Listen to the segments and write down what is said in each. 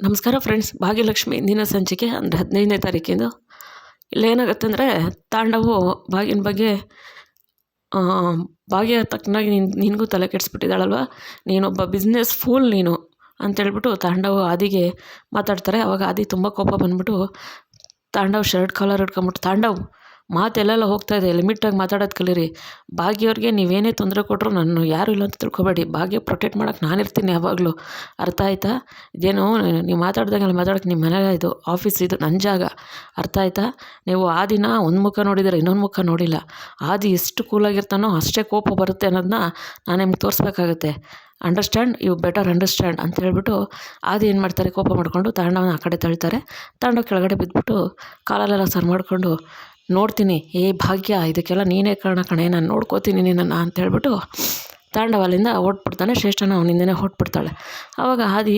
ನಮಸ್ಕಾರ ಫ್ರೆಂಡ್ಸ್ ಭಾಗ್ಯಲಕ್ಷ್ಮಿ ದಿನ ಸಂಚಿಕೆ ಅಂದರೆ ಹದಿನೈದನೇ ತಾರೀಕಿಂದು. ಇಲ್ಲೇನಾಗತ್ತಂದರೆ ತಾಂಡವು ಭಾಗ್ಯನ ಬಗ್ಗೆ ಭಾಗ್ಯ ತಕ್ಕನಾಗಿ ನಿನ್, ನಿನಗೂ ತಲೆ ಕೆಡಿಸ್ಬಿಟ್ಟಿದ್ದಾಳಲ್ವ? ನೀನೊಬ್ಬ ಬಿಸ್ನೆಸ್ ಫೂಲ್ ನೀನು ಅಂತೇಳ್ಬಿಟ್ಟು ತಾಂಡವು ಆದಿಗೆ ಮಾತಾಡ್ತಾರೆ. ಅವಾಗ ಆದಿ ತುಂಬ ಕೋಪ ಬಂದ್ಬಿಟ್ಟು ತಾಂಡವ್ ಶರ್ಟ್ ಕಾಲರ್ ಹಿಡ್ಕೊಂಬಿಟ್ಟು ತಾಂಡವ್ ಮಾತು ಎಲ್ಲೆಲ್ಲ ಹೋಗ್ತಾ ಇದೆ ಲಿಮಿಟಾಗಿ ಮಾತಾಡೋದು ಕಲೀರಿ. ಭಾಗ್ಯವ್ರಿಗೆ ನೀವೇನೇ ತೊಂದರೆ ಕೊಟ್ಟರು ನಾನು ಯಾರು ಇಲ್ಲ ಅಂತ ತಿಳ್ಕೊಬೇಡಿ. ಭಾಗ್ಯ ಪ್ರೊಟೆಕ್ಟ್ ಮಾಡೋಕೆ ನಾನಿರ್ತೀನಿ ಯಾವಾಗಲೂ. ಅರ್ಥ ಆಯಿತಾ? ಇದೇನು ನೀವು ಮಾತಾಡ್ದಂಗೆಲ್ಲ ಮಾತಾಡೋಕೆ ನಿಮ್ಮ ಮನೆ ಇದು ಆಫೀಸ್ ಇದು ನನ್ನ ಜಾಗ. ಅರ್ಥ ಆಯಿತಾ? ನೀವು ಆ ದಿನ ಒಂದು ಮುಖ ನೋಡಿದರೆ ಇನ್ನೊಂದು ಮುಖ ನೋಡಿಲ್ಲ. ಆದಿ ಎಷ್ಟು ಕೂಲಾಗಿರ್ತಾನೋ ಅಷ್ಟೇ ಕೋಪ ಬರುತ್ತೆ ಅನ್ನೋದನ್ನ ನಾನು ನಿಮ್ಗೆ ತೋರಿಸ್ಬೇಕಾಗತ್ತೆ. ಅಂಡರ್ಸ್ಟ್ಯಾಂಡ್ ಯು ಬೆಟರ್ ಅಂಡರ್ಸ್ಟ್ಯಾಂಡ್ ಅಂತ ಹೇಳ್ಬಿಟ್ಟು ಆದಿ ಏನು ಮಾಡ್ತಾರೆ? ಕೋಪ ಮಾಡಿಕೊಂಡು ತಾಂಡವನ್ನ ಆ ಕಡೆ ತಳ್ತಾರೆ. ತಾಂಡವ ಕೆಳಗಡೆ ಬಿದ್ದುಬಿಟ್ಟು ಕಾಲಲ್ಲೆಲ್ಲ ಸರ್ ಮಾಡಿಕೊಂಡು ನೋಡ್ತೀನಿ, ಏ ಭಾಗ್ಯ, ಇದಕ್ಕೆಲ್ಲ ನೀನೇ ಕಾರಣ ಕಣೆ, ನಾನು ನೋಡ್ಕೋತೀನಿ ನಿನ್ನನ್ನು ಅಂತ ಹೇಳ್ಬಿಟ್ಟು ತಾಂಡವ ಅಲ್ಲಿಂದ ಹೊಟ್ಬಿಡ್ತಾನೆ ಶ್ರೇಷ್ಠನ ಅವನಿಂದನೇ ಹೊಟ್ಬಿಡ್ತಾಳೆ ಆವಾಗ ಹಾದಿ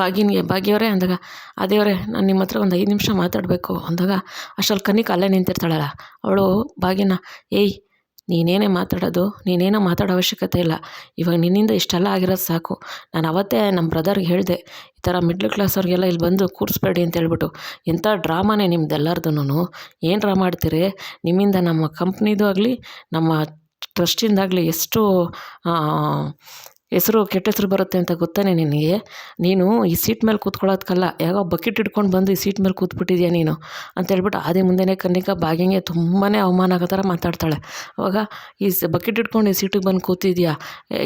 ಭಾಗ್ಯನಿಗೆ, ಭಾಗ್ಯವರೇ ಅಂದಾಗ ಅದೇವರೇ ನಾನು ನಿಮ್ಮ ಹತ್ರ ಒಂದು ಐದು ನಿಮಿಷ ಮಾತಾಡಬೇಕು ಅಂದಾಗ ಅಷ್ಟರಲ್ಲಿ ಕನಿಕ ಅಲ್ಲೇ ನಿಂತಿರ್ತಾಳಲ್ಲ. ಅವಳು ಭಾಗ್ಯನ, ಏಯ್ ನೀನೇನೇ ಮಾತಾಡೋದು, ನೀನೇನೋ ಮಾತಾಡೋ ಅವಶ್ಯಕತೆ ಇಲ್ಲ. ಇವಾಗ ನಿನ್ನಿಂದ ಇಷ್ಟೆಲ್ಲ ಆಗಿರೋದು ಸಾಕು. ನಾನು ಅವತ್ತೇ ನಮ್ಮ ಬ್ರದರ್ಗೆ ಹೇಳಿದೆ, ಈ ಥರ ಮಿಡ್ಲ್ ಕ್ಲಾಸವ್ರಿಗೆಲ್ಲ ಇಲ್ಲಿ ಬಂದು ಕೂರಿಸ್ಬೇಡಿ ಅಂತ ಹೇಳ್ಬಿಟ್ಟು. ಎಂಥ ಡ್ರಾಮಾನೇ ನಿಮ್ದೆಲ್ಲರದೂ ಏನು ಡ್ರಾ ಮಾಡ್ತೀರಿ ನಿಮ್ಮಿಂದ ನಮ್ಮ ಕಂಪ್ನಿದು ಆಗಲಿ, ನಮ್ಮ ಟ್ರಸ್ಟಿಂದಾಗಲಿ ಎಷ್ಟು ಹೆಸರು ಕೆಟ್ಟ ಹೆಸರು ಬರುತ್ತೆ ಅಂತ ಗೊತ್ತಾನೆ ನಿನಗೆ? ನೀನು ಈ ಸೀಟ್ ಮೇಲೆ ಕೂತ್ಕೊಳ್ಳೋದಕ್ಕಲ್ಲ ಯಾವಾಗ ಬಕೆಟ್ ಇಟ್ಕೊಂಡು ಬಂದು ಈ ಸೀಟ್ ಮೇಲೆ ಕೂತ್ಬಿಟ್ಟಿದ್ಯಾ ನೀನು? ಅಂತ ಹೇಳ್ಬಿಟ್ಟು ಅದೇ ಮುಂದೆನೇ ಕನ್ನಿಕಾ ಬಾಗಿಂಗೆ ತುಂಬಾ ಅವಮಾನ ಆಗೋ ಥರ ಮಾತಾಡ್ತಾಳೆ. ಅವಾಗ, ಈ ಬಕೆಟ್ ಇಟ್ಕೊಂಡು ಈ ಸೀಟಿಗೆ ಬಂದು ಕೂತಿದ್ಯಾ?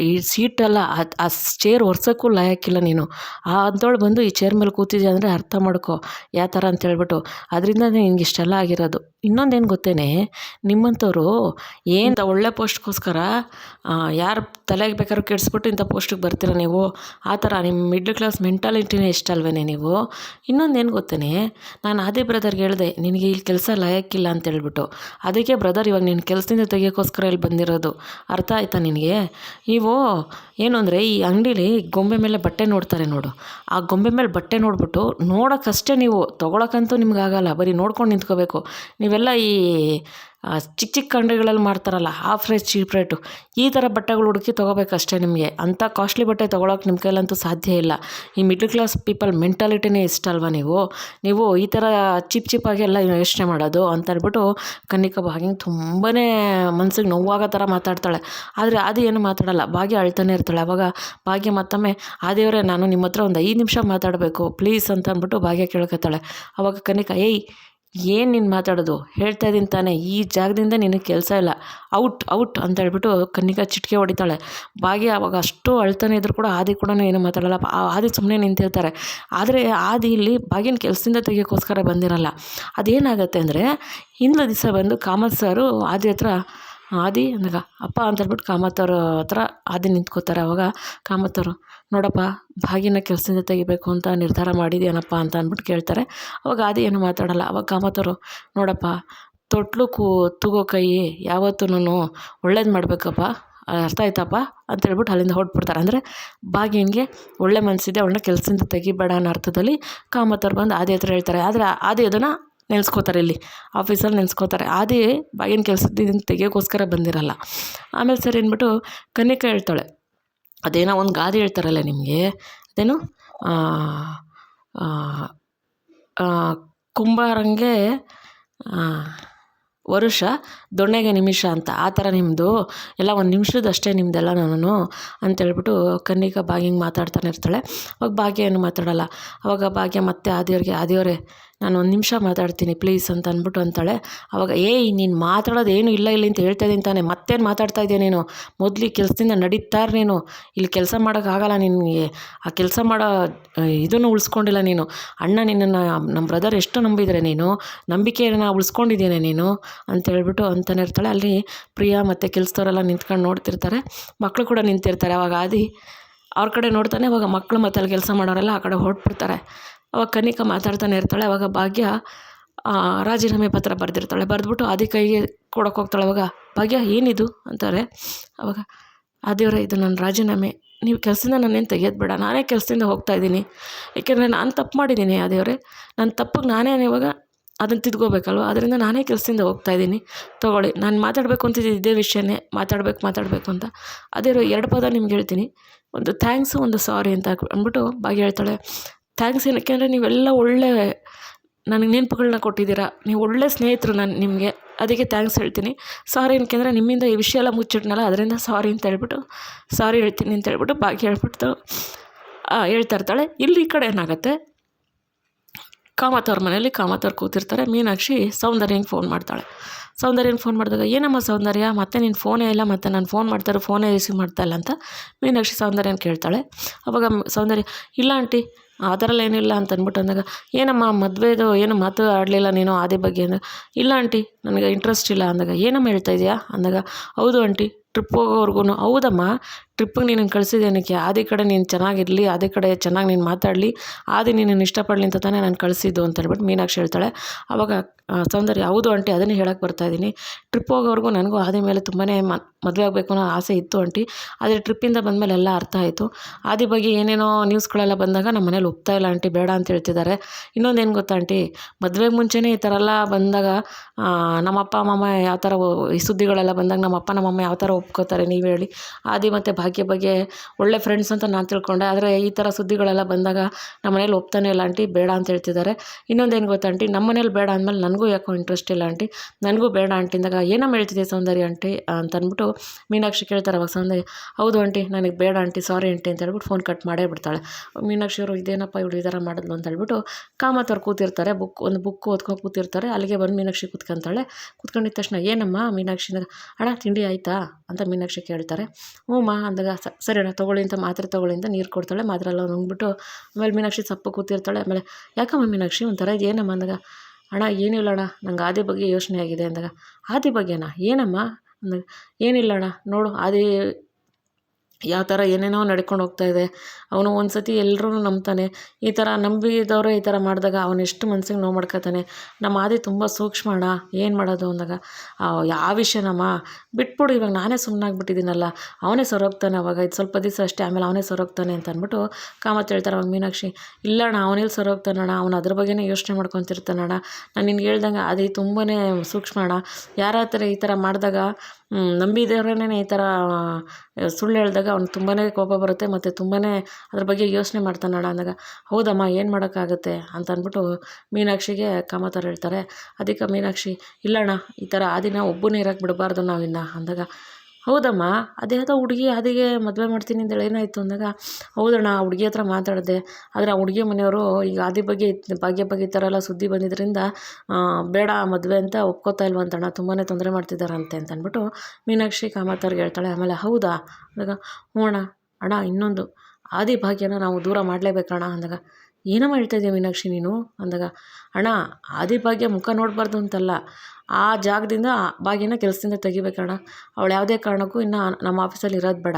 ಈ ಸೀಟಲ್ಲ ಆ ಚೇರ್ ಒರ್ಸೋಕ್ಕೂ ಲಾಯಕ್ಕಿಲ್ಲ ನೀನು. ಆ ಅಂಥವಳು ಬಂದು ಈ ಚೇರ್ ಮೇಲೆ ಕೂತಿದ್ಯಾ ಅಂದರೆ ಅರ್ಥ ಮಾಡ್ಕೊ ಯಾವ ಥರ ಅಂತ ಹೇಳ್ಬಿಟ್ಟು. ಅದರಿಂದ ನಿನಗೆ ಇಷ್ಟೆಲ್ಲ ಆಗಿರೋದು. ಇನ್ನೊಂದೇನು ಗೊತ್ತೇನೆ, ನಿಮ್ಮಂಥವ್ರು ಏನು ಒಳ್ಳೆ ಪೋಸ್ಟ್ಗೋಸ್ಕರ ಯಾರು ತಲೆಗೆ ಬೇಕಾದ್ರೂ ಕೆಡಿಸ್ಬಿಟ್ಟು ಇಂಥ ಪೋಸ್ಟಿಗೆ ಬರ್ತೀರ ನೀವು? ಆ ಥರ ನಿಮ್ಮ ಮಿಡ್ಲ್ ಕ್ಲಾಸ್ ಮೆಂಟಾಲಿಟಿನೇ ಇಷ್ಟ ಅಲ್ವೇನೆ ನೀವು? ಇನ್ನೊಂದೇನು ಗೊತ್ತೇನೆ, ನಾನು ಅದೇ ಬ್ರದರ್ಗೆ ಹೇಳಿದೆ, ನಿನಗೆ ಇಲ್ಲಿ ಕೆಲಸ ಲಾಯಕ್ಕಿಲ್ಲ ಅಂತ ಹೇಳ್ಬಿಟ್ಟು. ಅದಕ್ಕೆ ಬ್ರದರ್ ಇವಾಗ ನಿನ್ನ ಕೆಲಸದಿಂದ ತೆಗಿಯೋಕ್ಕೋಸ್ಕರ ಇಲ್ಲಿ ಬಂದಿರೋದು. ಅರ್ಥ ಆಯ್ತಾ ನಿನಗೆ? ನೀವು ಏನು ಅಂದರೆ ಈ ಅಂಗಡೀಲಿ ಗೊಂಬೆ ಮೇಲೆ ಬಟ್ಟೆ ನೋಡ್ತಾರೆ ನೋಡು. ಆ ಗೊಂಬೆ ಮೇಲೆ ಬಟ್ಟೆ ನೋಡ್ಬಿಟ್ಟು ನೋಡೋಕ್ಕಷ್ಟೇ ನೀವು ತೊಗೊಳಕ್ಕಂತೂ ನಿಮ್ಗೆ ಆಗಲ್ಲ. ಬರೀ ನೋಡ್ಕೊಂಡು ನಿಂತ್ಕೋಬೇಕು. ನೀವೆಲ್ಲ ಈ ಚಿಕ್ಕ ಚಿಕ್ಕ ಅಂಗಡಿಗಳಲ್ಲಿ ಮಾಡ್ತಾರಲ್ಲ ಹಾಫ್ ರೇಟ್ ಚೀಪ್ ರೇಟು ಈ ಥರ ಬಟ್ಟೆಗಳು ಹುಡುಕಿ ತೊಗೋಬೇಕಷ್ಟೇ ನಿಮಗೆ. ಅಂಥ ಕಾಸ್ಟ್ಲಿ ಬಟ್ಟೆ ತೊಗೊಳಕ್ಕೆ ನಿಮ್ಮ ಕೈಲಂತೂ ಸಾಧ್ಯ ಇಲ್ಲ. ಈ ಮಿಡ್ಲ್ ಕ್ಲಾಸ್ ಪೀಪಲ್ ಮೆಂಟಾಲಿಟಿನೇ ಇಷ್ಟ ಅಲ್ವಾ ನೀವು? ನೀವು ಈ ಥರ ಚೀಪ್ ಚೀಪಾಗಿ ಎಲ್ಲ ಯೋಚನೆ ಮಾಡೋದು ಅಂತ ಹೇಳ್ಬಿಟ್ಟು ಕನ್ನಿಕಾ ಭಾಗ್ಯ ತುಂಬಾ ಮನಸ್ಸಿಗೆ ನೋವಾಗೋ ಥರ ಮಾತಾಡ್ತಾಳೆ. ಆದರೆ ಆದಿ ಏನು ಮಾತಾಡಲ್ಲ, ಭಾಗ್ಯ ಅಳ್ತಾನೆ ಇರ್ತಾಳೆ. ಅವಾಗ ಭಾಗ್ಯ ಮತ್ತೊಮ್ಮೆ ಆ ದೇವರೇ ನಾನು ನಿಮ್ಮ ಹತ್ರ ಒಂದು ಐದು ನಿಮಿಷ ಮಾತಾಡಬೇಕು ಪ್ಲೀಸ್ ಅಂತ ಅಂದ್ಬಿಟ್ಟು ಭಾಗ್ಯ ಕೇಳ್ಕೊತಾಳೆ. ಅವಾಗ ಕನ್ನಿಕಾ, ಏಯ್ ಏನು ನೀನು ಮಾತಾಡೋದು? ಹೇಳ್ತಾ ಇದ್ದೀನಿ ತಾನೇ. ಈ ಜಾಗದಿಂದ ನಿನಗೆ ಕೆಲಸ ಇಲ್ಲ. ಔಟ್ ಔಟ್ ಅಂತ ಹೇಳ್ಬಿಟ್ಟು ಕಣ್ಣಿಗೆ ಚಿಟಿಕೆ ಹೊಡಿತಾಳೆ. ಬಾಗಿ ಅವಾಗ ಅಷ್ಟು ಅಳ್ತಾನೆ ಇದ್ರು ಕೂಡ ಆದಿ ಕೂಡ ಏನು ಮಾತಾಡಲ್ಲ. ಆದಿ ಸುಮ್ಮನೆ ನಿಂತಿರ್ತಾರೆ. ಆದರೆ ಆದಿ ಇಲ್ಲಿ ಬಾಗಿನ ಕೆಲಸದಿಂದ ತೆಗೆಯೋಕ್ಕೋಸ್ಕರ ಬಂದಿರಲ್ಲ. ಅದೇನಾಗತ್ತೆ ಅಂದರೆ ಹಿಂದಿನ ದಿವಸ ಬಂದು ಕಾಮತ್ ಸಾರು ಆದಿ ಹತ್ರ ಆದಿ ಅಂದಾಗ ಅಪ್ಪ ಅಂತ ಹೇಳ್ಬಿಟ್ಟು ಕಾಮತ್ ಅವ್ರ ಹತ್ರ ಆದಿ ನಿಂತ್ಕೋತಾರೆ ಅವಾಗ ಕಾಮತ್ತವರು, ನೋಡಪ್ಪ, ಭಾಗ್ಯನ ಕೆಲಸದಿಂದ ತೆಗಿಬೇಕು ಅಂತ ನಿರ್ಧಾರ ಮಾಡಿದ್ಯಾನಪ್ಪ ಅಂತ ಅಂದ್ಬಿಟ್ಟು ಕೇಳ್ತಾರೆ. ಅವಾಗ ಆದಿ ಏನು ಮಾತಾಡಲ್ಲ, ಅವಾಗ ಕಾಮತ್ತವರು, ನೋಡಪ್ಪ, ತೊಟ್ಲು ಕೂ, ತೂಗೋ ಕೈ ಯಾವತ್ತೂ ಒಳ್ಳೇದು ಮಾಡಬೇಕಪ್ಪ ಅರ್ಥ ಆಯ್ತಪ್ಪ ಅಂತ ಹೇಳ್ಬಿಟ್ಟು ಅಲ್ಲಿಂದ ಹೊರಟ್ಬಿಡ್ತಾರೆ. ಅಂದರೆ ಭಾಗ್ಯನಿಗೆ ಒಳ್ಳೆ ಮನಸ್ಸಿದೆ ಅವಳನ್ನ ಕೆಲಸದಿಂದ ತೆಗಿಬೇಡ ಅನ್ನೋ ಅರ್ಥದಲ್ಲಿ ಕಾಮತ್ತವ್ರು ಬಂದು ಆದಿ ಹತ್ರ ಹೇಳ್ತಾರೆ. ಆದರೆ ಆದಿ ಅದನ್ನು ನೆನೆಸ್ಕೋತಾರೆ ಇಲ್ಲಿ. ಆಫೀಸಲ್ಲಿ ನೆನೆಸ್ಕೋತಾರೆ. ಆದಿ ಬಾಗಿನ ಕೆಲಸದಿಂದ ತೆಗಿಯೋಕ್ಕೋಸ್ಕರ ಬಂದಿರಲ್ಲ. ಆಮೇಲೆ ಸರ್ ಅಂದ್ಬಿಟ್ಟು ಕನ್ಯಕ ಹೇಳ್ತಾಳೆ. ಅದೇನೋ ಒಂದು ಗಾದೆ ಹೇಳ್ತಾರಲ್ಲ ನಿಮಗೆ? ಅದೇನು? ಕುಂಬಾರಂಗೆ ವರುಷ, ದೊಣ್ಣೆಗೆ ನಿಮಿಷ ಅಂತ. ಆ ಥರ ನಿಮ್ಮದು ಎಲ್ಲ ಒಂದು ನಿಮಿಷದಷ್ಟೇ ನಿಮ್ಮದೆಲ್ಲ ನಾನು ಅಂತೇಳ್ಬಿಟ್ಟು ಕನ್ನಿಕಾ ಭಾಗ್ಯಂಗೆ ಮಾತಾಡ್ತಾನೆ ಇರ್ತಾಳೆ. ಅವಾಗ ಭಾಗ್ಯ ಏನು ಮಾತಾಡಲ್ಲ. ಅವಾಗ ಭಾಗ್ಯ ಮತ್ತೆ ಆದಿಯವ್ರಿಗೆ, ಆದಿಯವರೇ ನಾನು ಒಂದು ನಿಮಿಷ ಮಾತಾಡ್ತೀನಿ ಪ್ಲೀಸ್ ಅಂತ ಅಂದ್ಬಿಟ್ಟು ಅಂತಾಳೆ. ಅವಾಗ, ಏಯ್, ನೀನು ಮಾತಾಡೋದು ಏನು ಇಲ್ಲ ಇಲ್ಲಿ ಅಂತ ಹೇಳ್ತಾ ಇದ್ದೀನಿ ತಾನೆ, ಮತ್ತೇನು ಮಾತಾಡ್ತಾ ಇದೆಯಾ ನೀನು? ಮೊದಲು ಈ ಕೆಲಸದಿಂದ ನಡೀತಾರೆ ನೀನು. ಇಲ್ಲಿ ಕೆಲಸ ಮಾಡೋಕ್ಕಾಗಲ್ಲ ನಿನಗೆ. ಆ ಕೆಲಸ ಮಾಡೋ ಇದನ್ನು ಉಳಿಸ್ಕೊಂಡಿಲ್ಲ ನೀನು. ಅಣ್ಣ ನಿನ್ನನ್ನು ನಮ್ಮ ಬ್ರದರ್ ಎಷ್ಟು ನಂಬಿದರೆ ನೀನು? ನಂಬಿಕೆಯನ್ನು ಉಳಿಸ್ಕೊಂಡಿದ್ದೀನಿ ನೀನು? ಅಂತ ಹೇಳ್ಬಿಟ್ಟು ಅಂತಲೇ ಇರ್ತಾಳೆ. ಅಲ್ಲಿ ಪ್ರಿಯಾ ಮತ್ತು ಕೆಲಸದವರೆಲ್ಲ ನಿಂತ್ಕೊಂಡು ನೋಡ್ತಿರ್ತಾರೆ. ಮಕ್ಕಳು ಕೂಡ ನಿಂತಿರ್ತಾರೆ. ಅವಾಗ ಆದಿ ಅವ್ರ ಕಡೆ ನೋಡ್ತಾನೆ. ಇವಾಗ ಮಕ್ಕಳು ಮತ್ತೆ ಅಲ್ಲಿ ಕೆಲಸ ಮಾಡೋರೆಲ್ಲ ಆ ಕಡೆ ಹೊರಟ್ಬಿಡ್ತಾರೆ. ಅವಾಗ ಕನಿಕಾ ಮಾತಾಡ್ತಾನೆ ಇರ್ತಾಳೆ, ಅವಾಗ ಭಾಗ್ಯ ರಾಜೀನಾಮೆ ಪತ್ರ ಬರೆದಿರ್ತಾಳೆ. ಬರೆದ್ಬಿಟ್ಟು ಆದಿ ಕೈಗೆ ಕೊಡೋಕೆ ಹೋಗ್ತಾಳೆ, ಅವಾಗ ಭಾಗ್ಯ, ಏನಿದು? ಅಂತಾರೆ. ಅವಾಗ ಆದಿಯವರೇ ಇದು ನನ್ನ ರಾಜೀನಾಮೆ ನೀವು ಕೆಲಸದಿಂದ ನನ್ನೇನು ತೆಗೆಯೋದು ಬೇಡ, ನಾನೇ ಕೆಲಸದಿಂದ ಹೋಗ್ತಾ ಇದ್ದೀನಿ. ಏಕೆಂದರೆ ನಾನು ತಪ್ಪು ಮಾಡಿದ್ದೀನಿ ಆದಿಯವರೇ ನನ್ನ ತಪ್ಪಿಗೆ ನಾನೇ ಇವಾಗ ಅದನ್ನು ತಿದ್ಕೋಬೇಕಲ್ವ? ಅದರಿಂದ ನಾನೇ ಕೆಲಸದಿಂದ ಹೋಗ್ತಾ ಇದ್ದೀನಿ. ತೊಗೊಳ್ಳಿ, ನಾನು ಮಾತಾಡಬೇಕು ಅಂತಿದ್ದು ಇದೇ ವಿಷಯನೇ. ಮಾತಾಡಬೇಕು ಮಾತಾಡಬೇಕು ಅಂತ. ಅದೇ ಎರಡು ಪದ ನಿಮ್ಗೆ ಹೇಳ್ತೀನಿ. ಒಂದು ಥ್ಯಾಂಕ್ಸು, ಒಂದು ಸಾರಿ ಅಂತ ಅಂದ್ಬಿಟ್ಟು ಭಾಗ್ಯ ಹೇಳ್ತಾಳೆ. ಥ್ಯಾಂಕ್ಸ್ ಏನಕ್ಕೆ ಅಂದರೆ ನೀವೆಲ್ಲ ಒಳ್ಳೆ ನನಗೆ ನೆನಪುಗಳನ್ನ ಕೊಟ್ಟಿದ್ದೀರ. ನೀವು ಒಳ್ಳೆ ಸ್ನೇಹಿತರು ನಾನು ನಿಮಗೆ. ಅದಕ್ಕೆ ಥ್ಯಾಂಕ್ಸ್ ಹೇಳ್ತೀನಿ. ಸಾರಿ ಏನಕ್ಕೆ ಅಂದರೆ ನಿಮ್ಮಿಂದ ಈ ವಿಷಯ ಎಲ್ಲ ಮುಚ್ಚಿಟ್ನಲ್ಲ, ಅದರಿಂದ ಸಾರಿ ಅಂತ ಹೇಳ್ಬಿಟ್ಟು ಸಾರಿ ಹೇಳ್ತೀನಿ ಅಂತ ಹೇಳ್ಬಿಟ್ಟು ಬಾಕಿ ಹೇಳ್ಬಿಟ್ಟು ಹೇಳ್ತಾ ಇರ್ತಾಳೆ. ಇಲ್ಲಿ ಈ ಕಡೆ ಏನಾಗುತ್ತೆ? ಕಾಮತವ್ರ ಮನೇಲಿ ಕಾಮತ್ ಅವ್ರು ಕೂತಿರ್ತಾರೆ. ಮೀನಾಕ್ಷಿ ಸೌಂದರ್ಯಂಗೆ ಫೋನ್ ಮಾಡ್ತಾಳೆ. ಸೌಂದರ್ಯನ ಫೋನ್ ಮಾಡಿದಾಗ, ಏನಮ್ಮ ಸೌಂದರ್ಯ? ಮತ್ತೆ ನೀನು ಫೋನೇ ಇಲ್ಲ, ಮತ್ತು ನಾನು ಫೋನ್ ಮಾಡ್ತಾರೆ ಫೋನೇ ರಿಸೀವ್ ಮಾಡ್ತಾ ಇಲ್ಲ ಅಂತ ಮೀನಾಕ್ಷಿ ಸೌಂದರ್ಯನ ಕೇಳ್ತಾಳೆ. ಅವಾಗ ಸೌಂದರ್ಯ, ಇಲ್ಲ ಆಂಟಿ ಆ ಥರಲ್ಲ ಏನಿಲ್ಲ ಅಂತ ಅಂದ್ಬಿಟ್ಟು ಅಂದಾಗ, ಏನಮ್ಮ ಮದುವೆದು ಏನು ಮಾತು ಆಡಲಿಲ್ಲ ನೀನು ಆದಿ ಬಗ್ಗೆ? ಅಂದಾಗ, ಇಲ್ಲ ಆಂಟಿ, ನನಗೆ ಇಂಟ್ರೆಸ್ಟ್ ಇಲ್ಲ. ಅಂದಾಗ, ಏನಮ್ಮ ಹೇಳ್ತಾ ಇದೆಯಾ? ಅಂದಾಗ, ಹೌದು ಆಂಟಿ ಟ್ರಿಪ್ ಹೋಗೋವರೆಗೂ ಹೌದಮ್ಮ ಟ್ರಿಪ್ಪಿಗೆ ನೀನು ಕಳಿಸಿದ್ದೇನಕ್ಕೆ ಆದಿ ಕಡೆ ನೀನು ಚೆನ್ನಾಗಿರಲಿ, ಆದಿ ಕಡೆ ಚೆನ್ನಾಗಿ ನೀನು ಮಾತಾಡಲಿ, ಆದಿ ನೀನು ಇಷ್ಟಪಡಲಿ ಅಂತ ತಾನೇ ನಾನು ಕಳಿಸಿದ್ದು ಅಂತ ಹೇಳ್ಬಿಟ್ಟು ಮೀನಾಕ್ಷಿ ಹೇಳ್ತಾಳೆ. ಅವಾಗ ಸೌಂದರ್ಯ, ಹೌದು ಆಂಟಿ, ಅದನ್ನೇ ಹೇಳಕ್ಕೆ ಬರ್ತಾಯಿದ್ದೀನಿ ಟ್ರಿಪ್ ಹೋಗೋವರೆಗೂ ನನಗೂ ಆದಿ ಮೇಲೆ ತುಂಬಾ ಮದುವೆ ಆಗಬೇಕು ಅನ್ನೋ ಆಸೆ ಇತ್ತು ಆಂಟಿ. ಆದರೆ ಟ್ರಿಪ್ಪಿಂದ ಬಂದಮೇಲೆ ಎಲ್ಲ ಅರ್ಥ ಆಯಿತು. ಆದಿ ಬಗ್ಗೆ ಏನೇನೋ ನ್ಯೂಸ್ಗಳೆಲ್ಲ ಬಂದಾಗ ನಮ್ಮ ಮನೇಲಿ ಒಪ್ತಾ ಇಲ್ಲ, ಆಂಟಿ, ಬೇಡ ಅಂತ ಹೇಳ್ತಿದ್ದಾರೆ. ಇನ್ನೊಂದು ಏನು ಗೊತ್ತಾ, ಆಂಟಿ? ಮದುವೆ ಮುಂಚೆನೇ ಈ ಥರ ಎಲ್ಲ ಬಂದಾಗ ನಮ್ಮ ನಮ್ಮಪ್ಪ, ಅಮ್ಮಮ್ಮ ಯಾವ ಥರ ಈ ಸುದ್ದಿಗಳೆಲ್ಲ ಬಂದಾಗ ನಮ್ಮಪ್ಪ, ನಮ್ಮಮ್ಮ ಯಾವ ಥರ ಒಪ್ಕೋತಾರೆ ನೀವು ಹೇಳಿ. ಆದಿ ಮತ್ತು ಭಾಗ್ಯ ಬಗ್ಗೆ ಒಳ್ಳೆ ಫ್ರೆಂಡ್ಸ್ ಅಂತ ನಾನು ತಿಳ್ಕೊಂಡೆ. ಆದರೆ ಈ ಥರ ಸುದ್ದಿಗಳೆಲ್ಲ ಬಂದಾಗ ನಮ್ಮ ಮನೇಲಿ ಒಪ್ತಾನೆ ಇಲ್ಲ, ಆಂಟಿ, ಬೇಡ ಅಂತ ಹೇಳ್ತಿದ್ದಾರೆ. ಇನ್ನೊಂದು ಏನು ಗೊತ್ತಾ, ಆಂಟಿ? ನಮ್ಮ ಮನೇಲಿ ಬೇಡ ಅಂದಮೇಲೆ ನನಗೂ ಯಾಕೋ ಇಂಟ್ರೆಸ್ಟ್ ಇಲ್ಲ, ಆಂಟಿ? ನನಗೂ ಬೇಡ ಆಂಟಿ ಅಂದಾಗ ಏನಮ್ಮ ಹೇಳ್ತಿದ್ದೆ ಸೌಂದರ್ಯ, ಆಂಟಿ? ಅಂತ ಅಂದ್ಬಿಟ್ಟು ಮೀನಾಕ್ಷಿ ಕೇಳ್ತಾರೆ ಅವಾಗ ಸೌಂದರ್ಯ. ಹೌದು, ಆಂಟಿ, ನನಗೆ ಬೇಡ, ಆಂಟಿ, ಸಾರಿ, ಆಂಟಿ, ಅಂತ ಹೇಳ್ಬಿಟ್ಟು ಫೋನ್ ಕಟ್ ಮಾಡೇ ಬಿಡ್ತಾಳೆ. ಮೀನಾಕ್ಷಿ ಅವರು ಇದೇನಪ್ಪ ಇವಳು ಈ ಥರ ಮಾಡಿದ್ಲು ಅಂತ ಹೇಳ್ಬಿಟ್ಟು ಕಾಮತ್ ಅವ್ರು ಕೂತಿರ್ತಾರೆ, ಬುಕ್ ಒಂದು ಬುಕ್ ಓದ್ಕೊಂಡು ಕೂತಿರ್ತಾರೆ, ಅಲ್ಲಿಗೆ ಬಂದು ಮೀನಾಕ್ಷಿ ಕೂತ್ಕೊಂತಾಳೆ. ಕೂತ್ಕೊಂಡಿದ್ದ ತಕ್ಷಣ, ಏನಮ್ಮ ಮೀನಾಕ್ಷಿ ಅಣ್ಣ, ತಿಂಡಿ ಆಯಿತಾ? ಅಂತ ಮೀನಾಕ್ಷಿ ಕೇಳ್ತಾರೆ. ಹ್ಞೂ ಮಾ, ಅಂದಾಗ ಸರಿ ಅಣ್ಣ, ತೊಗೊಳ್ಳಿ ಅಂತ ಮಾತ್ರೆ ತೊಗೊಳ್ಳಿ ಅಂತ ನೀರು ಕೊಡ್ತಾಳೆ, ಮಾತ್ರೆ ಎಲ್ಲ ನುಂಗ್ಬಿಟ್ಟು ಆಮೇಲೆ ಮೀನಾಕ್ಷಿ ಸಪ್ಪು ಕೂತಿರ್ತಾಳೆ, ಆಮೇಲೆ, ಯಾಕಮ್ಮ ಮೀನಾಕ್ಷಿ, ಒಂಥರ ಏನಮ್ಮ ಅಂದಾಗ, ಅಣ್ಣ ಏನಿಲ್ಲ ಅಣ್ಣ, ನಂಗೆ ಆದಿ ಬಗ್ಗೆ ಯೋಚನೆ ಆಗಿದೆ. ಅಂದಾಗ, ಆದಿ ಬಗ್ಗೆನಾ? ಏನಮ್ಮ? ಅಂದಾಗ, ಏನಿಲ್ಲ ಅಣ್ಣ, ನೋಡು, ಆದಿ ಯಾವ ಥರ ಏನೇನೋ ನಡ್ಕೊಂಡು ಹೋಗ್ತಾ ಇದೆ. ಅವನು ಒಂದು ಸತಿ ಎಲ್ರೂ ನಂಬ್ತಾನೆ. ಈ ಥರ ನಂಬಿದವರೇ ಈ ಥರ ಮಾಡಿದಾಗ ಅವನು ಎಷ್ಟು ಮನ್ಸಿಗೆ ನೋವು ಮಾಡ್ಕೊತಾನೆ. ನಮ್ಮ ಆದಿ ತುಂಬ ಸೂಕ್ಷ್ಮ ಅಣ್ಣ ಏನು ಮಾಡೋದು ಅಂದಾಗ ಯಾವ ವಿಷಯನಮ್ಮ? ಬಿಟ್ಬಿಡು, ಇವಾಗ ನಾನೇ ಸುಮ್ಮನಾಗ್ಬಿಟ್ಟಿದ್ದೀನಲ್ಲ ಅವನೇ ಸೊರೋಗ್ತಾನೆ ಅವಾಗ. ಇದು ಸ್ವಲ್ಪ ದಿವಸ ಅಷ್ಟೇ, ಆಮೇಲೆ ಅವನೇ ಸೊರೋಗ್ತಾನೆ ಅಂತ ಅಂದ್ಬಿಟ್ಟು ಕಾಮತ್ ಹೇಳ್ತಾರೆ ಅವಾಗ ಮೀನಾಕ್ಷಿ. ಇಲ್ಲ ಅಣ್ಣ ಅವನೆಲ್ಲಿ ಸರೋಗ್ತಾನಣ್ಣ ಅವನು ಅದ್ರ ಬಗ್ಗೆನೇ ಯೋಚನೆ ಮಾಡ್ಕೊತಿರ್ತಾನಣ್ಣ ನಾನು ನಿನ್ಗೆ ಹೇಳ್ದಂಗೆ, ಆದಿ ತುಂಬಾ ಸೂಕ್ಷ್ಮ ಅಣ್ಣ ಯಾರ ಥರ ಈ ಥರ ಮಾಡಿದಾಗ ನಂಬಿದವರೇ ಈ ಥರ ಆ, ಸುಳ್ಳು ಹೇಳಿದಾಗ ಅವ್ನು ತುಂಬಾ ಕೋಪ ಬರುತ್ತೆ ಮತ್ತು ತುಂಬಾ ಅದ್ರ ಬಗ್ಗೆ ಯೋಚನೆ ಮಾಡ್ತಾನಲ್ಲ ಅಂದಾಗ ಹೌದಮ್ಮ ಏನು ಮಾಡೋಕ್ಕಾಗುತ್ತೆ? ಅಂತ ಅಂದ್ಬಿಟ್ಟು ಮೀನಾಕ್ಷಿಗೆ ಕಾಮತಾರ ಹೇಳ್ತಾರೆ. ಅದಕ್ಕೆ ಮೀನಾಕ್ಷಿ ಇಲ್ಲಣ್ಣ ಈ ಥರ ಆದಿನ ಒಬ್ಬನೇ ಇರೋಕ್ಕೆ ಬಿಡಬಾರ್ದು ನಾವಿನ್ನು ಅಂದಾಗ ಹೌದಮ್ಮ, ಅದೇ ಹುಡುಗಿ ಅದಿಗೆ ಮದುವೆ ಮಾಡ್ತೀನಿ ಅಂತೇಳಿ ಏನಾಯಿತು ಅಂದಾಗ, ಹೌದಣ್ಣ, ಆ ಹುಡುಗಿ ಹತ್ರ ಮಾತಾಡಿದೆ. ಆದರೆ ಆ ಹುಡುಗಿ ಮನೆಯವರು ಈಗ ಆದಿ ಬಗ್ಗೆ, ಭಾಗ್ಯ ಬಗ್ಗೆ ಈ ಥರ ಎಲ್ಲ ಸುದ್ದಿ ಬಂದಿದ್ದರಿಂದ ಬೇಡ ಮದುವೆ ಅಂತ ಒಪ್ಕೋತಾ ಇಲ್ವಂತಣ್ಣ ತುಂಬಾ ತೊಂದರೆ ಮಾಡ್ತಿದ್ದಾರಂತೆ ಅಂತ ಅಂದ್ಬಿಟ್ಟು ಮೀನಾಕ್ಷಿ ಕಾಮತ್ತವ್ರಿಗೆ ಹೇಳ್ತಾಳೆ, ಆಮೇಲೆ ಹೌದಾ? ಅಂದಾಗ ಹ್ಞೂ ಅಣ್ಣ ಅಣ್ಣ ಇನ್ನೊಂದು, ಆದಿ ಭಾಗ್ಯನ ನಾವು ದೂರ ಮಾಡಲೇಬೇಕಣ್ಣ ಅಂದಾಗ ಏನಮ್ಮ ಹೇಳ್ತಾ ಇದೀಯ ಮೀನಾಕ್ಷಿ ನೀನು? ಅಂದಾಗ, ಅಣ್ಣ, ಆದಿ ಭಾಗ್ಯ ಮುಖ ನೋಡಬಾರ್ದು ಅಂತಲ್ಲ. ಆ ಜಾಗದಿಂದ ಆ ಭಾಗ್ಯನ ಕೆಲಸದಿಂದ ತೆಗಿಬೇಕಣ್ಣ. ಅವಳು ಯಾವುದೇ ಕಾರಣಕ್ಕೂ ಇನ್ನು ನಮ್ಮ ಆಫೀಸಲ್ಲಿ ಇರೋದು ಬೇಡ.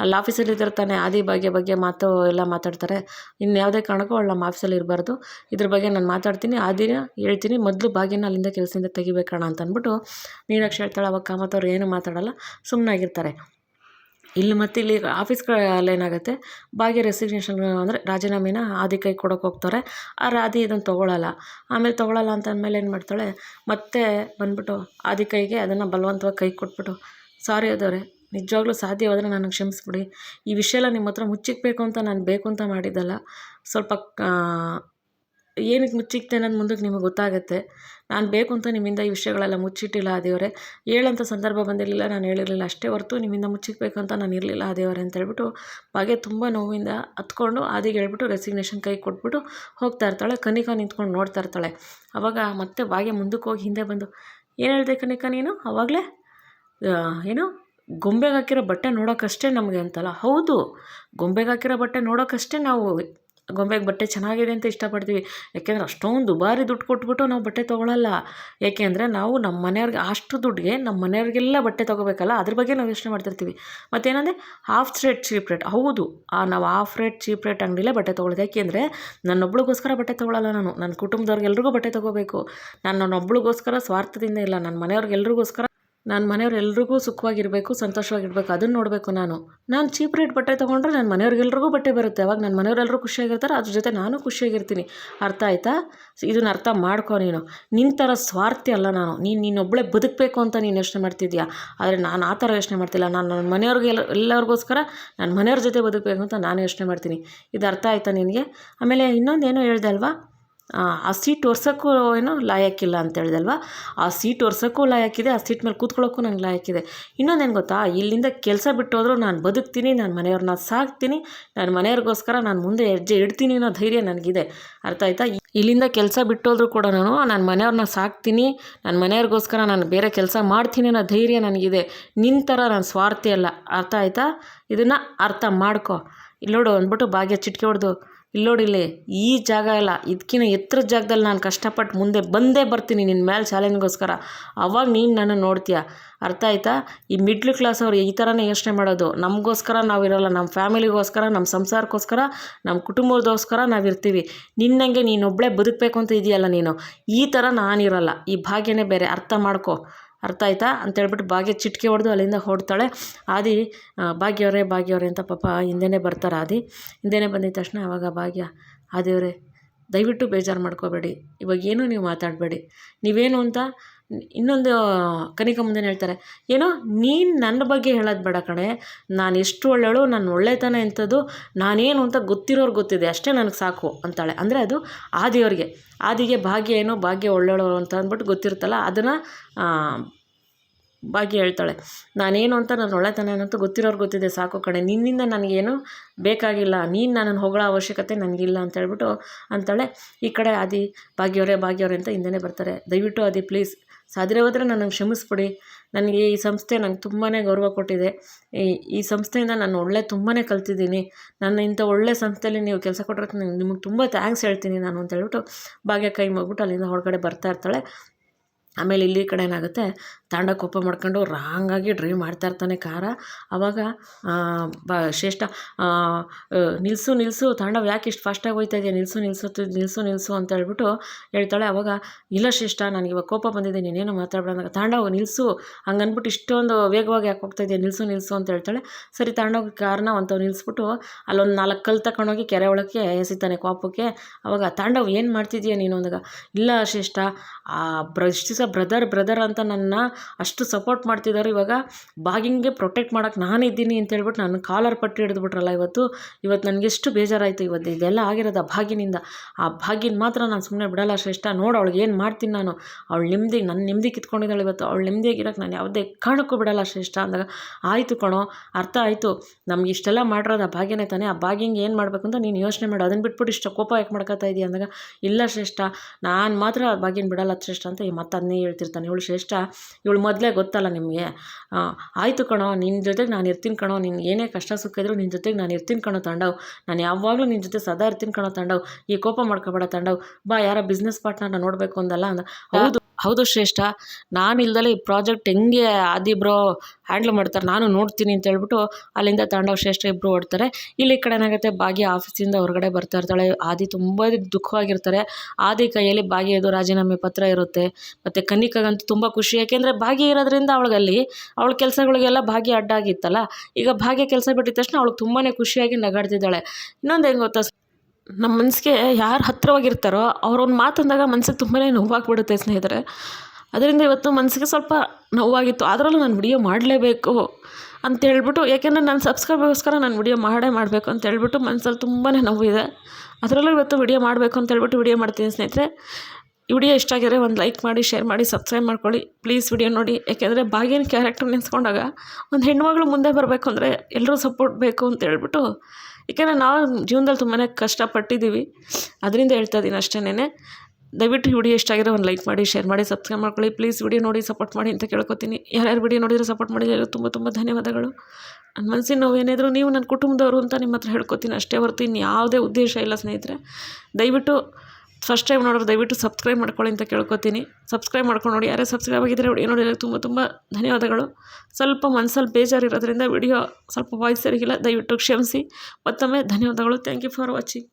ಅಲ್ಲಿ ಆಫೀಸಲ್ಲಿ ಇದ್ದಿರ್ತಾನೆ ಆದಿ ಭಾಗ್ಯ ಬಗ್ಗೆ ಮಾತು ಎಲ್ಲ ಮಾತಾಡ್ತಾರೆ. ಇನ್ನು ಯಾವುದೇ ಕಾರಣಕ್ಕೂ ಅವಳು ನಮ್ಮ ಆಫೀಸಲ್ಲಿ ಇರಬಾರ್ದು. ಇದ್ರ ಬಗ್ಗೆ ನಾನು ಮಾತಾಡ್ತೀನಿ, ಆದಿನ ಹೇಳ್ತೀನಿ, ಮೊದಲು ಭಾಗ್ಯನ ಅಲ್ಲಿಂದ ಕೆಲಸದಿಂದ ತೆಗಿಬೇಕಣ್ಣ ಅಂತ ಅಂದ್ಬಿಟ್ಟು ಮೀನಾಕ್ಷಿ ಹೇಳ್ತಾಳೆ. ಅವಾಗ ಕಾಮತ್ತವ್ರು ಏನು ಮಾತಾಡಲ್ಲ ಸುಮ್ಮನಾಗಿರ್ತಾರೆ ಇಲ್ಲಿ ಮತ್ತೆ ಇಲ್ಲಿ ಆಫೀಸ್ಗಳಲ್ಲಿ ಏನಾಗುತ್ತೆ? ಭಾಗ್ಯ ರೆಸಿಗ್ನೇಷನ್ ಅಂದರೆ ರಾಜೀನಾಮೆನ ಆದಿ ಕೈ ಕೊಡೋಕೆ ಹೋಗ್ತಾರೆ. ಆ ರಾಧಿ ಇದನ್ನು ತೊಗೊಳಲ್ಲ. ಆಮೇಲೆ ತೊಗೊಳಲ್ಲ ಅಂತ ಅಂದಮೇಲೆ ಏನು ಮಾಡ್ತಾಳೆ? ಮತ್ತೆ ಬಂದ್ಬಿಟ್ಟು ಆದಿ ಕೈಗೆ ಅದನ್ನು ಬಲವಂತವಾಗಿ ಕೈ ಕೊಟ್ಬಿಟ್ಟು, ಸಾರಿ ಅದವ್ರೆ, ನಿಜವಾಗ್ಲೂ ಸಾಧ್ಯವಾದರೆ ನನಗೆ ಕ್ಷಮಿಸ್ಬಿಡಿ. ಈ ವಿಷಯ ಎಲ್ಲ ನಿಮ್ಮ ಹತ್ರ ಮುಚ್ಚಿಕ್ಬೇಕು ಅಂತ ನಾನು ಬೇಕು ಅಂತ ಮಾಡಿದ್ದಲ್ಲ. ಸ್ವಲ್ಪ ಏನಕ್ಕೆ ಮುಚ್ಚಿಕ್ತೆ ಅನ್ನೋದು ಮುಂದಕ್ಕೆ ನಿಮಗೆ ಗೊತ್ತಾಗುತ್ತೆ. ನಾನು ಬೇಕು ಅಂತ ನಿಮ್ಮಿಂದ ಈ ವಿಷಯಗಳೆಲ್ಲ ಮುಚ್ಚಿಟ್ಟಿಲ್ಲ ಆ ದೇವರೇ ಹೇಳೋಂಥ ಸಂದರ್ಭ ಬಂದಿರಲಿಲ್ಲ, ನಾನು ಹೇಳಿರಲಿಲ್ಲ, ಅಷ್ಟೇ ಹೊರತು ನಿಮ್ಮಿಂದ ಮುಚ್ಚಿಕ್ಬೇಕಂತ ನಾನು ಇರಲಿಲ್ಲ ಆ ದೇವರೇ ಅಂತ ಹೇಳ್ಬಿಟ್ಟು ಬಗೆ ತುಂಬ ನೋವಿಂದ ಹತ್ಕೊಂಡು ಆದಿಗೆ ಹೇಳ್ಬಿಟ್ಟು ರೆಸಿಗ್ನೇಷನ್ ಕೈ ಕೊಟ್ಬಿಟ್ಟು ಹೋಗ್ತಾ ಇರ್ತಾಳೆ, ಕನಿಕಾ ನಿಂತ್ಕೊಂಡು ನೋಡ್ತಾ ಇರ್ತಾಳೆ. ಅವಾಗ ಮತ್ತೆ ಬಾಗೆ ಮುಂದಕ್ಕೆ ಹೋಗಿ ಹಿಂದೆ ಬಂದು, ಏನು ಹೇಳಿದೆ ಕನಿಕ ನೀನು? ಅವಾಗಲೇ ಏನು? ಗೊಂಬೆಗೆ ಹಾಕಿರೋ ಬಟ್ಟೆ ನೋಡೋಕ್ಕಷ್ಟೇ ನಮಗೆ ಅಂತಲ್ಲ? ಹೌದು, ಗೊಂಬೆಗೆ ಹಾಕಿರೋ ಬಟ್ಟೆ ನೋಡೋಕ್ಕಷ್ಟೇ ನಾವು ಗೊಂಬೆಗೆ ಬಟ್ಟೆ ಚೆನ್ನಾಗಿದೆ ಅಂತ ಇಷ್ಟಪಡ್ತೀವಿ. ಯಾಕೆಂದರೆ ಅಷ್ಟೊಂದು ದುಬಾರಿ ದುಡ್ಡು ಕೊಟ್ಬಿಟ್ಟು ನಾವು ಬಟ್ಟೆ ತೊಗೊಳಲ್ಲ. ಏಕೆಂದರೆ ನಾವು ನಮ್ಮ ಮನೆಯವ್ರಿಗೆ ಅಷ್ಟು ದುಡ್ಡಿಗೆ ನಮ್ಮ ಮನೆಯವ್ರಿಗೆಲ್ಲ ಬಟ್ಟೆ ತೊಗೋಬೇಕಲ್ಲ, ಅದ್ರ ಬಗ್ಗೆ ನಾವು ಯೋಚನೆ ಮಾಡ್ತಿರ್ತೀವಿ. ಮತ್ತೇನಂದರೆ ಹಾಫ್ ರೇಟ್ ಚೀಪ್ ರೇಟ್ ಹೌದು ನಾವು ಹಾಫ್ ರೇಟ್ ಚೀಪ್ ರೇಟ್ ಅಂಗಡಿಲೇ ಬಟ್ಟೆ ತೊಗೊಳ್ಳೋದು ಯಾಕೆಂದರೆ ನನ್ನೊಬ್ಳಿಗೋಸ್ಕರ ಬಟ್ಟೆ ತೊಗೊಳಲ್ಲ ನಾನು. ನನ್ನ ಕುಟುಂಬದವ್ರಿಗೆಲ್ರಿಗೂ ಬಟ್ಟೆ ತೊಗೋಬೇಕು. ನಾನು ನನ್ನೊಬ್ಳಿಗೋಸ್ಕರ ಸ್ವಾರ್ಥದಿಂದ ಇಲ್ಲ. ನನ್ನ ಮನೆಯವ್ರಿಗೆಲ್ರಿಗೋಸ್ಕರ ನನ್ನ ಮನೆಯವ್ರು ಎಲ್ರಿಗೂ ಸುಖವಾಗಿರಬೇಕು, ಸಂತೋಷವಾಗಿರಬೇಕು ಅದನ್ನು ನೋಡಬೇಕು ನಾನು. ನಾನು ಚೀಪ್ ರೇಟ್ ಬಟ್ಟೆ ತೊಗೊಂಡ್ರೆ ನನ್ನ ಮನೆಯವ್ರಿಗೆಲ್ರಿಗೂ ಬಟ್ಟೆ ಬರುತ್ತೆ. ಅವಾಗ ನನ್ನ ಮನೆಯವರೆಲ್ಲರೂ ಖುಷಿಯಾಗಿರ್ತಾರೆ ಅದ್ರ ಜೊತೆ ನಾನು ಖುಷಿಯಾಗಿರ್ತೀನಿ. ಅರ್ಥ ಆಯ್ತಾ? ಇದನ್ನ ಅರ್ಥ ಮಾಡ್ಕೊ ನೀನು. ನಿನ್ನ ಥರ ಸ್ವಾರ್ಥಿ ಅಲ್ಲ ನಾನು. ನೀನು ನೀನೊಬ್ಬಳೇ ಬದುಕಬೇಕು ಅಂತ ನೀನು ಯೋಚನೆ ಮಾಡ್ತಿದ್ಯಾ? ಆದರೆ ನಾನು ಆ ಥರ ಯೋಚನೆ ಮಾಡ್ತಿಲ್ಲ. ನಾನು ನನ್ನ ಮನೆಯವ್ರಿಗೆ ಎಲ್ಲ, ಎಲ್ಲರಿಗೋಸ್ಕರ ನನ್ನ ಮನೆಯವ್ರ ಜೊತೆ ಬದುಕಬೇಕು ಅಂತ ನಾನು ಯೋಚನೆ ಮಾಡ್ತೀನಿ. ಇದು ಅರ್ಥ ಆಯ್ತಾ ನಿನಗೆ? ಆಮೇಲೆ ಇನ್ನೊಂದು ಏನೋ ಹೇಳ್ದೆ ಅಲ್ವಾ? ಆ ಸೀಟ್ ಒರ್ಸೋಕ್ಕೂ ಏನೋ ಲಾಯಕ್ಕಿಲ್ಲ ಅಂತ ಆ ಸೀಟ್ ಒರ್ಸೋಕ್ಕೂ ಲಾಯಕ್ಕಿದೆ ಆ ಸೀಟ್ ಮೇಲೆ ಕೂತ್ಕೊಳ್ಳೋಕ್ಕೂ ನಂಗೆ ಲಾಯಕ್ಕಿದೆ ಇನ್ನೊಂದೇನು ಗೊತ್ತಾ? ಇಲ್ಲಿಂದ ಕೆಲಸ ಬಿಟ್ಟು ಹೋದರೂ ನಾನು ಬದುಕ್ತೀನಿ, ನಾನು ಮನೆಯವ್ರನ್ನ ಸಾಕ್ತೀನಿ ನನ್ನ ಮನೆಯವ್ರಿಗೋಸ್ಕರ ನಾನು ಮುಂದೆ ಹೆಜ್ಜೆ ಇಡ್ತೀನಿ ಅನ್ನೋ ಧೈರ್ಯ ನನಗಿದೆ. ಅರ್ಥ ಆಯ್ತಾ? ಇಲ್ಲಿಂದ ಕೆಲಸ ಬಿಟ್ಟೋದ್ರೂ ಕೂಡ ನಾನು ನನ್ನ ಮನೆಯವ್ರನ್ನ ಸಾಕ್ತೀನಿ ನನ್ನ ಮನೆಯವ್ರಿಗೋಸ್ಕರ ನಾನು ಬೇರೆ ಕೆಲಸ ಮಾಡ್ತೀನಿ ಅನ್ನೋ ಧೈರ್ಯ ನನಗಿದೆ. ನಿನ್ನ ಥರ ನಾನು ಸ್ವಾರ್ಥಿ ಅಲ್ಲ. ಅರ್ಥ ಆಯ್ತಾ? ಇದನ್ನು ಅರ್ಥ ಮಾಡ್ಕೊ. ಇಲ್ಲಿ ಅಂದ್ಬಿಟ್ಟು ಭಾಗ್ಯ ಚಿಟ್ಕೆ ಹೊಡೆದು, ಇಲ್ಲಿ ನೋಡಿಲ್ಲಿ ಈ ಜಾಗ ಇಲ್ಲ ಇದಕ್ಕಿಂತ ಎತ್ತರ ಜಾಗದಲ್ಲಿ ನಾನು ಕಷ್ಟಪಟ್ಟು ಮುಂದೆ ಬಂದೇ ಬರ್ತೀನಿ ನಿನ್ನ ಮೇಲೆ ಚಾಲೆಂಜ್ಗೋಸ್ಕರ ಅವಾಗ ನೀನು ನನ್ನ ನೋಡ್ತೀಯ. ಅರ್ಥ ಆಯ್ತಾ? ಈ ಮಿಡ್ಲ್ ಕ್ಲಾಸ್ ಅವ್ರು ಈ ಥರನೇ ಯೋಚನೆ ಮಾಡೋದು. ನಮಗೋಸ್ಕರ ನಾವು ಇರೋಲ್ಲ ನಮ್ಮ ಫ್ಯಾಮಿಲಿಗೋಸ್ಕರ ನಮ್ಮ ಸಂಸಾರಕ್ಕೋಸ್ಕರ ನಮ್ಮ ಕುಟುಂಬದೋಸ್ಕರ ನಾವಿರ್ತೀವಿ ನಿನ್ನಂಗೆ ನೀನೊಬ್ಬಳೇ ಬದುಕಬೇಕು ಅಂತ ಇದೆಯಲ್ಲ ನೀನು. ಈ ಥರ ನಾನಿರಲ್ಲ. ಈ ಭಾಗ್ಯನೇ ಬೇರೆ. ಅರ್ಥ ಮಾಡ್ಕೊ. ಅರ್ಥ ಆಯ್ತಾ ಅಂತೇಳ್ಬಿಟ್ಟು ಭಾಗ್ಯ ಚಿಟಿಕೆ ಹೊಡೆದು ಅಲ್ಲಿಂದ ಹೊಡ್ತಾಳೆ ಆದಿ ಭಾಗ್ಯವರೇ ಭಾಗ್ಯವರೇ ಅಂತ ಪಾಪ ಹಿಂದೆನೇ ಬರ್ತಾರೆ ಆದಿ. ಹಿಂದೆನೇ ಬಂದಿದ ತಕ್ಷಣ ಆವಾಗ ಭಾಗ್ಯ, ಆದಿಯವರೇ, ದಯವಿಟ್ಟು ಬೇಜಾರು ಮಾಡ್ಕೋಬೇಡಿ. ಇವಾಗ ಏನೂ ನೀವು ಮಾತಾಡಬೇಡಿ. ನೀವೇನು ಅಂತ ಇನ್ನೊಂದು ಕನಿಕ ಮುಂದೆ ಹೇಳ್ತಾರೆ, ಏನೋ ನೀನು ನನ್ನ ಬಗ್ಗೆ ಹೇಳೋದು ಬೇಡ ಕಣೆ, ನಾನು ಎಷ್ಟು ಒಳ್ಳೆಯಳು ನನ್ನ ಒಳ್ಳೆತನ ಎಂಥದ್ದು, ನಾನೇನು ಅಂತ ಗೊತ್ತಿರೋರು ಗೊತ್ತಿದೆ, ಅಷ್ಟೇ ನನಗೆ ಸಾಕು ಅಂತಾಳೆ. ಅಂದರೆ ಅದು ಆದಿಯವ್ರಿಗೆ. ಆದಿಗೆ ಭಾಗ್ಯ ಏನೋ, ಭಾಗ್ಯ ಒಳ್ಳೆಯಳು ಅಂತ ಅಂದ್ಬಿಟ್ಟು ಗೊತ್ತಿರುತ್ತಲ್ಲ, ಅದನ್ನು ಭಾಗ್ಯ ಹೇಳ್ತಾಳೆ. ನಾನೇನು ಅಂತ ನನ್ನ ಒಳ್ಳೆತನ ಏನಂತ ಗೊತ್ತಿರೋರು ಗೊತ್ತಿದೆ, ಸಾಕು ಕಣೆ, ನಿನ್ನಿಂದ ನನಗೇನು ಬೇಕಾಗಿಲ್ಲ, ನೀನು ನನ್ನನ್ನು ಹೊಗಳ ಅವಶ್ಯಕತೆ ನನಗಿಲ್ಲ ಅಂತ ಹೇಳ್ಬಿಟ್ಟು ಅಂತಾಳೆ. ಈ ಕಡೆ ಆದಿ ಭಾಗ್ಯವರೇ ಭಾಗ್ಯವರೇ ಅಂತ ಹಿಂದೆನೇ ಬರ್ತಾರೆ. ದಯವಿಟ್ಟು ಆದಿ ಪ್ಲೀಸ್ ಸಾಧ್ಯ ಹೋದರೆ ನನಗೆ ಕ್ಷಮಿಸ್ಬಿಡಿ. ನನಗೆ ಈ ಸಂಸ್ಥೆ ನಂಗೆ ತುಂಬಾ ಗೌರವ ಕೊಟ್ಟಿದೆ. ಈ ಈ ಸಂಸ್ಥೆಯಿಂದ ನಾನು ಒಳ್ಳೆ ತುಂಬಾ ಕಲ್ತಿದ್ದೀನಿ. ನನ್ನ ಇಂಥ ಒಳ್ಳೆ ಸಂಸ್ಥೆಯಲ್ಲಿ ನೀವು ಕೆಲಸ ಕೊಟ್ಟರೆ ನಂಗೆ ನಿಮಗೆ ತುಂಬ ಥ್ಯಾಂಕ್ಸ್ ಹೇಳ್ತೀನಿ ನಾನು ಅಂತ ಹೇಳ್ಬಿಟ್ಟು ಭಾಗ್ಯ ಕೈ ಮುಗ್ಬಿಟ್ಟು ಅಲ್ಲಿಂದ ಹೊರಗಡೆ ಬರ್ತಾ ಇರ್ತಾಳೆ. ಆಮೇಲೆ ಇಲ್ಲಿ ಕಡೆ ಏನಾಗುತ್ತೆ? ತಾಂಡ ಕೋಪ ಮಾಡ್ಕೊಂಡು ರಾಂಗಾಗಿ ಡ್ರೈವ್ ಮಾಡ್ತಾ ಇರ್ತಾನೆ ಕಾರ. ಆವಾಗ ಬ, ಶ್ರೇಷ್ಠ ನಿಲ್ಲಿಸು ನಿಲ್ಲಿಸು ತಾಂಡವ್ ಯಾಕೆ ಇಷ್ಟು ಫಾಸ್ಟಾಗಿ ಹೋಯ್ತಾ ಇದೆಯಾ? ನಿಲ್ಲಿಸು ನಿಲ್ಲಿಸು ನಿಲ್ಲಿಸು ನಿಲ್ಲಿಸು ಅಂತ ಹೇಳ್ಬಿಟ್ಟು ಹೇಳ್ತಾಳೆ. ಅವಾಗ, ಇಲ್ಲ ಶ್ರೇಷ್ಠ, ನನಗೆ ಇವಾಗ ಕೋಪ ಬಂದಿದೆ, ನೀನೇನು ಮಾತಾಡ್ಬೇಡ ತಾಂಡವ್ ನಿಲ್ಲಿಸು ಹಂಗೆ ಅಂದ್ಬಿಟ್ಟು ಇಷ್ಟೊಂದು ವೇಗವಾಗಿ ಯಾಕೆ ಹೋಗ್ತಾ ಇದೆಯಾ? ನಿಲ್ಲಿಸು ನಿಲ್ಲಿಸು ಅಂತ ಹೇಳ್ತಾಳೆ. ಸರಿ, ತಾಂಡವ್ ಕಾರನ್ನ ಒಂದು ನಿಲ್ಲಿಸ್ಬಿಟ್ಟು ಅಲ್ಲೊಂದು ನಾಲ್ಕು ಕಲ್ಲು ತಗೊಂಡೋಗಿ ಕೆರೆ ಒಳಕ್ಕೆ ಎಸಿತಾನೆ ಕೋಪಕ್ಕೆ. ಅವಾಗ, ತಾಂಡವ್ ಏನು ಮಾಡ್ತಿದ್ಯಾ ನೀನು ಅಂದಾಗ, ಇಲ್ಲ ಶ್ರೇಷ್ಠ, ಆ ಬ್ರ ಬ್ರದರ್ ಬ್ರದರ್ ಅಂತ ನನ್ನ ಅಷ್ಟು ಸಪೋರ್ಟ್ ಮಾಡ್ತಿದ್ದಾರೆ. ಇವಾಗ ಬಾಗಿಂಗೆ ಪ್ರೊಟೆಕ್ಟ್ ಮಾಡೋಕ್ಕೆ ನಾನು ಇದ್ದೀನಿ ಅಂತ ಹೇಳ್ಬಿಟ್ಟು ನನ್ನ ಕಾಲರ್ ಪಟ್ಟಿ ಹಿಡಿದ್ಬಿಟ್ರಲ್ಲ ಇವತ್ತು. ಇವತ್ತು ನನಗೆ ಎಷ್ಟು ಬೇಜಾರಾಯಿತು ಇವತ್ತು. ಇದೆಲ್ಲ ಆಗಿರೋದು ಆ ಭಾಗಿನಿಂದ ಆ ಭಾಗಿನ ಮಾತ್ರ ನಾನು ಸುಮ್ಮನೆ ಬಿಡಲ್ಲ ಶ್ರೇಷ್ಠ. ನೋಡು ಅವಳಿಗೆ ಏನು ಮಾಡ್ತೀನಿ ನಾನು. ಅವಳು ನೆಮ್ಮದಿ ನನ್ನ ನೆಮ್ಮದಿ ಕಿತ್ಕೊಂಡಿದ್ದಾಳೆ ಇವತ್ತು. ಅವಳು ನೆಮ್ಮದಿಯಾಗಿರೋಕ್ಕೆ ನಾನು ಯಾವುದೇ ಕಾರಣಕ್ಕೂ ಬಿಡಲ್ಲ ಶ್ರೇಷ್ಠ. ಅಂದಾಗ, ಆಯಿತು ಕಣೋ, ಅರ್ಥ ಆಯಿತು. ನಮ್ಗೆ ಇಷ್ಟೆಲ್ಲ ಮಾಡಿರೋದು ಆ ಭಾಗ್ಯನೇ ತಾನೇ. ಆ ಭಾಗ್ಯಂಗೆ ಏನು ಮಾಡಬೇಕು ಅಂತ ನೀನು ಯೋಚನೆ ಮಾಡು. ಅದನ್ನು ಬಿಟ್ಬಿಟ್ಟು ಇಷ್ಟು ಕೋಪ ಯಾಕೆ ಮಾಡ್ಕೊತಾ ಇದೆಯಾ? ಅಂದಾಗ, ಇಲ್ಲ ಶ್ರೇಷ್ಠ. ನಾನು ಮಾತ್ರ ಆ ಭಾಗ್ಯನ ಬಿಡಲ್ಲ ಶ್ರೇಷ್ಠ ಅಂತ ಈ ಮತ್ತೆ ಅದನ್ನೇ ಹೇಳ್ತಿರ್ತಾನೆ. ಇವಳು ಶ್ರೇಷ್ಠ. ಇವಳು ಮೊದಲೇ ಗೊತ್ತಲ್ಲ ನಿಮಗೆ. ಆಯಿತು ಕಣೋ ನಿನ್ನ ಜೊತೆಗೆ ನಾನು ಇರ್ತೀನಿ ಕಣೋ. ನಿನ್ನ ಏನೇ ಕಷ್ಟ ಸುಖ ಇದ್ರೂ ನಿನ್ನ ಜೊತೆಗೆ ನಾನು ಇರ್ತೀನಿ ಕಣೋ ತಾಂಡವ್. ನಾನು ಯಾವಾಗಲೂ ನಿನ್ನ ಜೊತೆ ಸದಾ ಇರ್ತೀನಿ ಕಣೋ ತಾಂಡವ್. ಈ ಕೋಪ ಮಾಡ್ಕೊಬೇಡ ತಾಂಡವ್. ಬಾ, ಯಾರ ಬಿಸ್ನೆಸ್ ಪಾರ್ಟ್ನರ್ನ ನೋಡಬೇಕು ಅಂದಲ್ಲ ಅಂದ. ಹೌದು. ಹೌದು ಶ್ರೇಷ್ಠ. ನಾನು ಇಲ್ದಲೆ ಈ ಪ್ರಾಜೆಕ್ಟ್ ಹೆಂಗೆ ಆದಿಬ್ರೋ ಹ್ಯಾಂಡ್ಲ್ ಮಾಡ್ತಾರೆ ನಾನು ನೋಡ್ತೀನಿ ಅಂತ ಹೇಳ್ಬಿಟ್ಟು ಅಲ್ಲಿಂದ ತಾಂಡವ ಶ್ರೇಷ್ಠ ಇಬ್ಬರು ಓಡ್ತಾರೆ. ಇಲ್ಲಿ ಕಡೆ ಏನಾಗುತ್ತೆ ಭಾಗ್ಯ ಆಫೀಸಿಂದ ಹೊರಗಡೆ ಬರ್ತಾ ಇರ್ತಾಳೆ. ಆದಿ ತುಂಬ ದುಃಖವಾಗಿರ್ತಾರೆ. ಆದಿ ಕೈಯಲ್ಲಿ ಭಾಗ್ಯದು ರಾಜೀನಾಮೆ ಪತ್ರ ಇರುತ್ತೆ. ಮತ್ತು ಕನಿಕಾಗಂತೂ ತುಂಬ ಖುಷಿ. ಯಾಕೆಂದರೆ ಭಾಗ್ಯ ಇರೋದ್ರಿಂದ ಅವಳಿಗಲ್ಲಿ ಅವಳ ಕೆಲಸಗಳಿಗೆಲ್ಲ ಭಾಗ್ಯ ಅಡ್ಡಾಗಿತ್ತಲ್ಲ. ಈಗ ಭಾಗ್ಯ ಕೆಲಸ ಬಿಟ್ಟಿದ ತಕ್ಷಣ ಅವಳು ತುಂಬಾ ಖುಷಿಯಾಗಿ ನಗಾಡ್ತಿದ್ದಾಳೆ. ಇನ್ನೊಂದು ಹೆಂಗೆ ಗೊತ್ತಾ ನಮ್ಮ ಮನಸ್ಸಿಗೆ ಯಾರು ಹತ್ತಿರವಾಗಿರ್ತಾರೋ ಅವ್ರೊಂದು ಮಾತಂದಾಗ ಮನ್ಸಿಗೆ ತುಂಬಾ ನೋವಾಗ್ಬಿಡುತ್ತೆ ಸ್ನೇಹಿತರೆ. ಅದರಿಂದ ಇವತ್ತು ಮನಸ್ಸಿಗೆ ಸ್ವಲ್ಪ ನೋವಾಗಿತ್ತು. ಅದರಲ್ಲೂ ನಾನು ವಿಡಿಯೋ ಮಾಡಲೇಬೇಕು ಅಂತೇಳ್ಬಿಟ್ಟು, ಯಾಕೆಂದರೆ ನನ್ನ ಸಬ್ಸ್ಕ್ರೈಬ್ಗೋಸ್ಕರ ನಾನು ವಿಡಿಯೋ ಮಾಡೇ ಮಾಡಬೇಕು ಅಂತ ಹೇಳ್ಬಿಟ್ಟು ಮನಸ್ಸಲ್ಲಿ ತುಂಬಾ ನೋವಿದೆ. ಅದರಲ್ಲೂ ಇವತ್ತು ವಿಡಿಯೋ ಮಾಡಬೇಕು ಅಂತ ಹೇಳ್ಬಿಟ್ಟು ವಿಡಿಯೋ ಮಾಡ್ತೀನಿ ಸ್ನೇಹಿತರೆ. ವಿಡಿಯೋ ಇಷ್ಟ ಆಗಿದ್ರೆ ಒಂದು ಲೈಕ್ ಮಾಡಿ, ಶೇರ್ ಮಾಡಿ, ಸಬ್ಸ್ಕ್ರೈಬ್ ಮಾಡ್ಕೊಳ್ಳಿ. ಪ್ಲೀಸ್ ವಿಡಿಯೋ ನೋಡಿ. ಯಾಕೆಂದರೆ ಬಾಗಿನ ಕ್ಯಾರೆಕ್ಟರ್ ನೆನೆಸ್ಕೊಂಡಾಗ ಒಂದು ಹೆಣ್ಣುಮಗಳು ಮುಂದೆ ಬರಬೇಕು ಅಂದರೆ ಎಲ್ಲರೂ ಸಪೋರ್ಟ್ ಬೇಕು ಅಂತ ಹೇಳ್ಬಿಟ್ಟು ಏಕೆಂದರೆ ನಾವು ಜೀವನದಲ್ಲಿ ತುಂಬಾ ಕಷ್ಟಪಟ್ಟಿದ್ದೀವಿ. ಅದರಿಂದ ಹೇಳ್ತಾ ಇದ್ದೀನಿ ಅಷ್ಟೇನೆ ದಯವಿಟ್ಟು ಈ ವಿಡಿಯೋ ಇಷ್ಟ ಒಂದು ಲೈಕ್ ಮಾಡಿ, ಶೇರ್ ಮಾಡಿ, ಸಬ್ಸ್ಕ್ರೈಬ್ ಮಾಡ್ಕೊಳ್ಳಿ. ಪ್ಲೀಸ್ ವಿಡಿಯೋ ನೋಡಿ, ಸಪೋರ್ಟ್ ಮಾಡಿ ಅಂತ ಕೇಳ್ಕೊತೀನಿ. ಯಾರ್ಯಾರು ವಿಡಿಯೋ ನೋಡಿದರೆ ಸಪೋರ್ಟ್ ಮಾಡಿದ್ರೆ ತುಂಬ ತುಂಬ ಧನ್ಯವಾದಗಳು. ನನ್ನ ಮನಸ್ಸಿನ ನೋವು ಏನಾದರೂ ನೀವು ನನ್ನ ಕುಟುಂಬದವರು ಅಂತ ನಿಮ್ಮ ಹತ್ರ ಹೇಳ್ಕೊತೀನಿ ಅಷ್ಟೇ ಹೊರತು ಇನ್ನು ಯಾವುದೇ ಉದ್ದೇಶ ಇಲ್ಲ ಸ್ನೇಹಿತರೆ. ದಯವಿಟ್ಟು ಫಸ್ಟ್ ಟೈಮ್ ನೋಡೋರು ದಯವಿಟ್ಟು ಸಬ್ಸ್ಕ್ರೈಬ್ ಮಾಡ್ಕೊಳ್ಳಿ ಅಂತ ಕೇಳ್ಕೊತೀನಿ. ಸಬ್ಸ್ಕ್ರೈಬ್ ಮಾಡ್ಕೊಂಡು ನೋಡಿ. ಯಾರೇ ಸಬ್ಸ್ಕ್ರೈಬ್ ಆಗಿದ್ದರೆ ನೋಡಿ ನೋಡಿದ್ರೆ ತುಂಬ ತುಂಬ ಧನ್ಯವಾದಗಳು. ಸ್ವಲ್ಪ ಮನಸ್ಸಲ್ಲಿ ಬೇಜಾರಿರೋದ್ರಿಂದ ವಿಡಿಯೋ ಸ್ವಲ್ಪ ವಾಯ್ಸ್ ಸರಿಗಿಲ್ಲ. ದಯವಿಟ್ಟು ಕ್ಷಮಿಸಿ. ಮತ್ತೊಮ್ಮೆ ಧನ್ಯವಾದಗಳು. Thank you for watching